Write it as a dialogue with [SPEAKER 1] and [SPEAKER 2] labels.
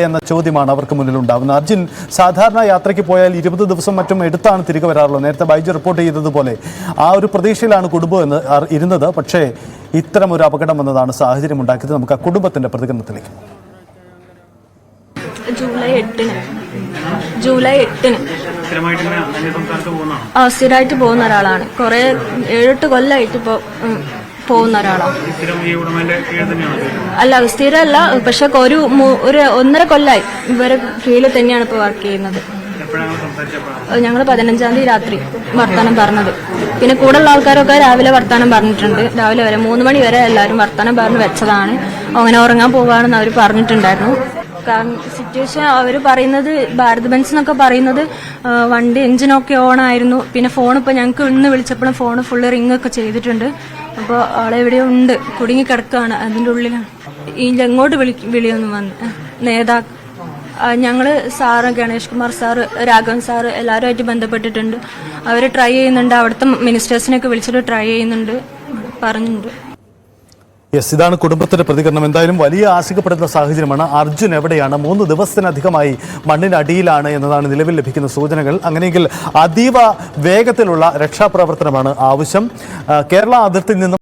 [SPEAKER 1] എന്ന ചോദ്യമാണ് അവർക്ക് മുന്നിൽ ഉണ്ടാവുന്നത്. അർജുൻ സാധാരണ യാത്രയ്ക്ക് പോയാൽ ഇരുപത് ദിവസം മറ്റും എടുത്താണ് തിരികെ വരാറുള്ളത്. നേരത്തെ ബൈജു റിപ്പോർട്ട് ചെയ്തതുപോലെ ആ ഒരു പ്രതീക്ഷയിലാണ് കുടുംബം എന്ന് ഇരുന്നത്. പക്ഷേ ഇത്തരം ഒരു അപകടം വന്നതാണ് സാഹചര്യം ഉണ്ടാക്കിയത്. നമുക്ക് ആ കുടുംബത്തിന്റെ പ്രതികരണത്തിലേക്ക്.
[SPEAKER 2] ജൂലൈ എട്ടിന്. ജൂലൈ എട്ടിന്.
[SPEAKER 3] സ്ഥിരമായിട്ട്
[SPEAKER 2] പോകുന്ന ഒരാളാണ്. കുറെ ഏഴെട്ട് കൊല്ലമായിട്ട് ഇപ്പോൾ പോകുന്ന ഒരാളാണ് അല്ല സ്ഥിരമല്ല. പക്ഷെ ഒരു ഒരു ഒന്നര കൊല്ലായി ഇവരെ ഫീൽഡിൽ തന്നെയാണ് ഇപ്പോൾ വർക്ക് ചെയ്യുന്നത്. ഞങ്ങൾ പതിനഞ്ചാം തീയതി രാത്രി വർത്തമാനം പറഞ്ഞത്. പിന്നെ കൂടെയുള്ള ആൾക്കാരൊക്കെ രാവിലെ വർത്തമാനം പറഞ്ഞിട്ടുണ്ട്. രാവിലെ വരെ മൂന്ന് മണി വരെ എല്ലാവരും വർത്തമാനം പറഞ്ഞ് വെച്ചതാണ്. അങ്ങനെ ഉറങ്ങാൻ പോകാണെന്ന് അവർ പറഞ്ഞിട്ടുണ്ടായിരുന്നു. സിറ്റുവേഷൻ അവർ പറയുന്നത് ഭാരത് ബെൻസ് എന്നൊക്കെ പറയുന്നത് വണ്ടി എഞ്ചിനൊക്കെ ഓൺ ആയിരുന്നു. പിന്നെ ഫോൺ ഇപ്പോൾ ഞങ്ങൾക്ക് ഇന്ന് വിളിച്ചപ്പോഴും ഫോൺ ഫുള്ള് റിംഗ് ഒക്കെ ചെയ്തിട്ടുണ്ട്. അപ്പോൾ ആളെവിടെയോ ഉണ്ട്. കുടുങ്ങി കിടക്കുകയാണ് അതിന്റെ ഉള്ളിലാണ് ഈ എങ്ങോട്ട് വിളി വിളിയൊന്നും വന്ന്. നേതാക്ക ഞങ്ങൾ sir Ganesh Kumar sir Raghavan sir എല്ലാവരുമായിട്ട് ബന്ധപ്പെട്ടിട്ടുണ്ട്. അവർ ട്രൈ ചെയ്യുന്നുണ്ട്. അവിടുത്തെ മിനിസ്റ്റേഴ്സിനെയൊക്കെ വിളിച്ചിട്ട് ട്രൈ ചെയ്യുന്നുണ്ട്. പറഞ്ഞിട്ടുണ്ട്.
[SPEAKER 1] യെസ് ഇതാണ് കുടുംബത്തിന്റെ പ്രതികരണം. എന്തായാലും വലിയ ആശങ്കപ്പെടുന്ന സാഹചര്യമാണ്. അർജുൻ എവിടെയാണ്? മൂന്ന് ദിവസത്തിനധികമായി മണ്ണിനടിയിലാണ് എന്നതാണ് നിലവിൽ ലഭിക്കുന്ന സൂചനകൾ. അങ്ങനെയെങ്കിൽ അതീവ വേഗത്തിലുള്ള രക്ഷാപ്രവർത്തനമാണ് ആവശ്യം. കേരള അതിർത്തിയിൽ നിന്നും